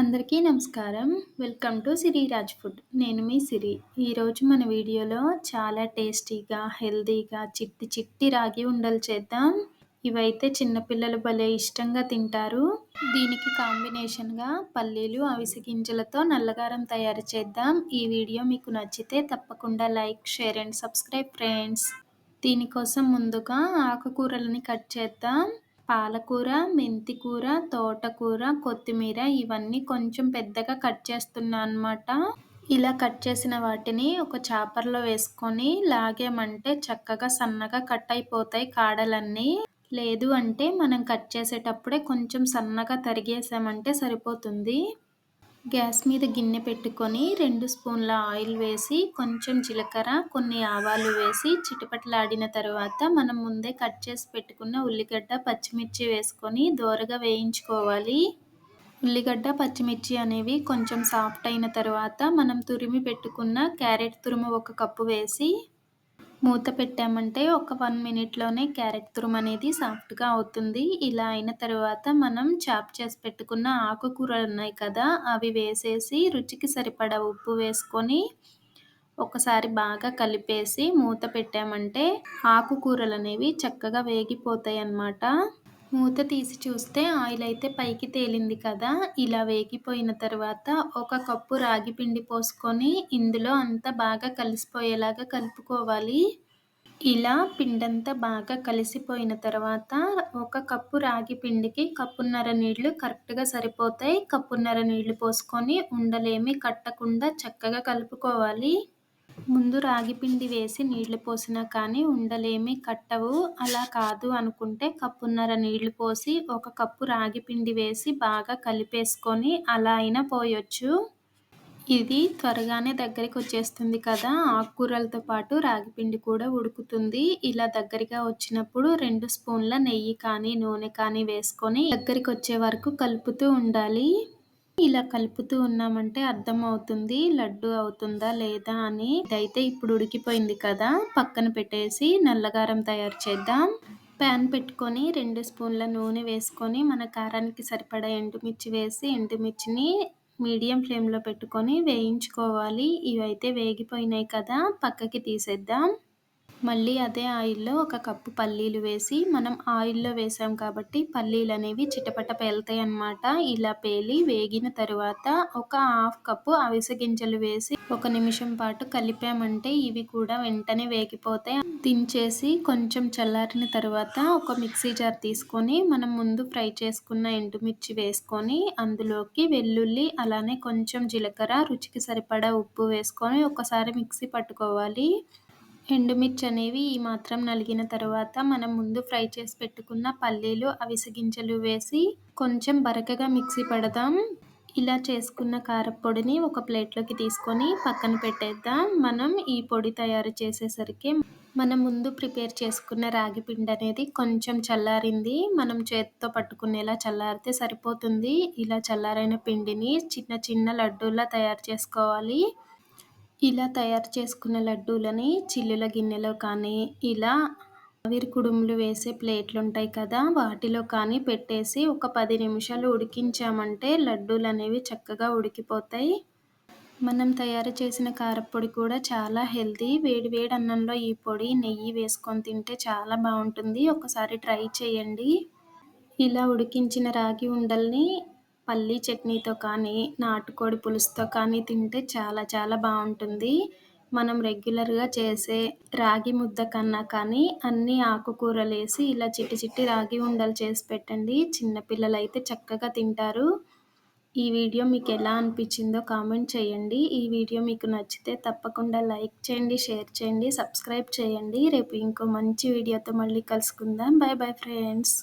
అందరికీ నమస్కారం. Welcome to Siri Raj food. నేను మీ సిరి. ఈరోజు మన వీడియోలో చాలా టేస్టీగా హెల్తీగా చిట్టి చిట్టి రాగి ఉండలు చేద్దాం. ఇవైతే చిన్నపిల్లలు భలే ఇష్టంగా తింటారు. దీనికి కాంబినేషన్గా పల్లీలు అవిసె గింజలతో నల్లగారం తయారు చేద్దాం. ఈ వీడియో మీకు నచ్చితే తప్పకుండా like share and subscribe friends. దీనికోసం ముందుగా ఆకుకూరలని కట్ చేద్దాం. పాలకూర మెంతికూర తోటకూర కొత్తిమీర ఇవన్నీ కొంచెం పెద్దగా కట్ చేస్తున్నా అనమాట ఇలా కట్ చేసిన వాటిని ఒక చాపర్లో వేసుకొని లాగామంటే చక్కగా సన్నగా కట్ అయిపోతాయి కాడలన్నీ. లేదు అంటే మనం కట్ చేసేటప్పుడే కొంచెం సన్నగా తరిగేసామంటే సరిపోతుంది. గ్యాస్ మీద గిన్నె పెట్టుకొని రెండు స్పూన్ల ఆయిల్ వేసి కొంచెం జీలకర్ర కొన్ని ఆవాలు వేసి చిటపటలాడిన తర్వాత మనం ముందే కట్ చేసి పెట్టుకున్న ఉల్లిగడ్డ పచ్చిమిర్చి వేసుకొని దోరగా వేయించుకోవాలి. ఉల్లిగడ్డ పచ్చిమిర్చి అనేవి కొంచెం సాఫ్ట్ అయిన తర్వాత మనం తురిమి పెట్టుకున్న క్యారెట్ తురుము ఒక కప్పు వేసి మూత పెట్టామంటే ఒక వన్ మినిట్లోనే క్యారెట్ తురుము అనేది సాఫ్ట్గా అవుతుంది. ఇలా అయిన తర్వాత మనం చాప్ చేసి పెట్టుకున్న ఆకుకూరలు ఉన్నాయి కదా అవి వేసేసి రుచికి సరిపడా ఉప్పు వేసుకొని ఒకసారి బాగా కలిపేసి మూత పెట్టామంటే ఆకుకూరలు అనేవి చక్కగా వేగిపోతాయి అన్నమాట మూత తీసి చూస్తే ఆయిల్ అయితే పైకి తేలింది కదా. ఇలా వేగిపోయిన తర్వాత ఒక కప్పు రాగి పిండి పోసుకొని ఇందులో అంతా బాగా కలిసిపోయేలాగా కలుపుకోవాలి. ఇలా పిండంతా బాగా కలిసిపోయిన తర్వాత ఒక కప్పు రాగి పిండికి కప్పున్నర నీళ్ళు కరెక్ట్గా సరిపోతాయి. కప్పున్నర నీళ్ళు పోసుకొని ఉండలేమి కట్టకుండా చక్కగా కలుపుకోవాలి. ముందు రాగి పిండి వేసి నీళ్ళు పోసినా కానీ ఉండలేమి కట్టవు. అలా కాదు అనుకుంటే కప్పున్నర నీళ్ళు పోసి ఒక కప్పు రాగిపిండి వేసి బాగా కలిపేసుకొని అలా అయినా పోయొచ్చు. ఇది త్వరగానే దగ్గరికి వచ్చేస్తుంది కదా ఆకుకూరలతో పాటు రాగి పిండి కూడా ఉడుకుతుంది. ఇలా దగ్గరగా వచ్చినప్పుడు రెండు స్పూన్ల నెయ్యి కానీ నూనె కానీ వేసుకొని దగ్గరికి వచ్చే వరకు కలుపుతూ ఉండాలి. ఇలా కలుపుతూ ఉన్నామంటే అర్థం అవుతుంది లడ్డు అవుతుందా లేదా అని. ఇదైతే ఇప్పుడు ఉడికిపోయింది కదా పక్కన పెట్టేసి నల్లగారం తయారు చేద్దాం. ప్యాన్ పెట్టుకొని రెండు స్పూన్ల నూనె వేసుకొని మన కారానికి సరిపడా ఎండుమిర్చి వేసి ఎండుమిర్చిని మీడియం ఫ్లేమ్లో పెట్టుకొని వేయించుకోవాలి. ఇవైతే వేగిపోయినాయి కదా పక్కకి తీసేద్దాం. మళ్ళీ అదే ఆయిల్లో ఒక కప్పు పల్లీలు వేసి మనం ఆయిల్లో వేసాం కాబట్టి పల్లీలు అనేవి చిటపట పేలుతాయి అన్నమాట. ఇలా పేలి వేగిన తరువాత ఒక హాఫ్ కప్పు అవిసె గింజలు వేసి ఒక నిమిషం పాటు కలిపామంటే ఇవి కూడా వెంటనే వేగిపోతాయి. దించేసి కొంచెం చల్లారిన తర్వాత ఒక మిక్సీ జార్ తీసుకొని మనం ముందు ఫ్రై చేసుకున్న ఎండుమిర్చి వేసుకొని అందులోకి వెల్లుల్లి అలానే కొంచెం జీలకర్ర రుచికి సరిపడా ఉప్పు వేసుకొని ఒకసారి మిక్సీ పట్టుకోవాలి. ఎండుమిర్చి అనేవి ఈ మాత్రం నలిగిన తర్వాత మనం ముందు ఫ్రై చేసి పెట్టుకున్న పల్లీలు అవిసె గింజలు వేసి కొంచెం బరకగా మిక్సీ పడదాం. ఇలా చేసుకున్న కారపొడిని ఒక ప్లేట్లోకి తీసుకొని పక్కన పెట్టేద్దాం. మనం ఈ పొడి తయారు చేసేసరికి మనం ముందు ప్రిపేర్ చేసుకున్న రాగి పిండి అనేది కొంచెం చల్లారింది. మనం చేతితో పట్టుకునేలా చల్లారితే సరిపోతుంది. ఇలా చల్లారైన పిండిని చిన్న చిన్న లడ్డూలా తయారు చేసుకోవాలి. ఇలా తయారు చేసుకున్న లడ్డూలని చిల్లుల గిన్నెలో కానీ ఇలా ఆవిరి కుడుములు వేసే ప్లేట్లు ఉంటాయి కదా వాటిలో కానీ పెట్టేసి ఒక పది నిమిషాలు ఉడికించామంటే లడ్డూలు అనేవి చక్కగా ఉడికిపోతాయి. మనం తయారు చేసిన కారపొడి కూడా చాలా హెల్తీ. వేడి వేడి అన్నంలో ఈ పొడి నెయ్యి వేసుకొని తింటే చాలా బాగుంటుంది. ఒకసారి ట్రై చేయండి. ఇలా ఉడికించిన రాగి ఉండల్ని పల్లీ చట్నీతో కానీ నాటుకోడి పులుసుతో కానీ తింటే చాలా చాలా బాగుంటుంది. మనం రెగ్యులర్గా చేసే రాగి ముద్ద కన్నా కానీ అన్ని ఆకుకూరలు వేసి ఇలా చిట్టి చిట్టి రాగి ఉండలు చేసి పెట్టండి. చిన్నపిల్లలు అయితే చక్కగా తింటారు. ఈ వీడియో మీకు ఎలా అనిపించిందో కామెంట్ చేయండి. ఈ వీడియో మీకు నచ్చితే తప్పకుండా లైక్ చేయండి షేర్ చేయండి సబ్స్క్రైబ్ చేయండి. రేపు ఇంకో మంచి వీడియోతో మళ్ళీ కలుసుకుందాం. Bye bye friends.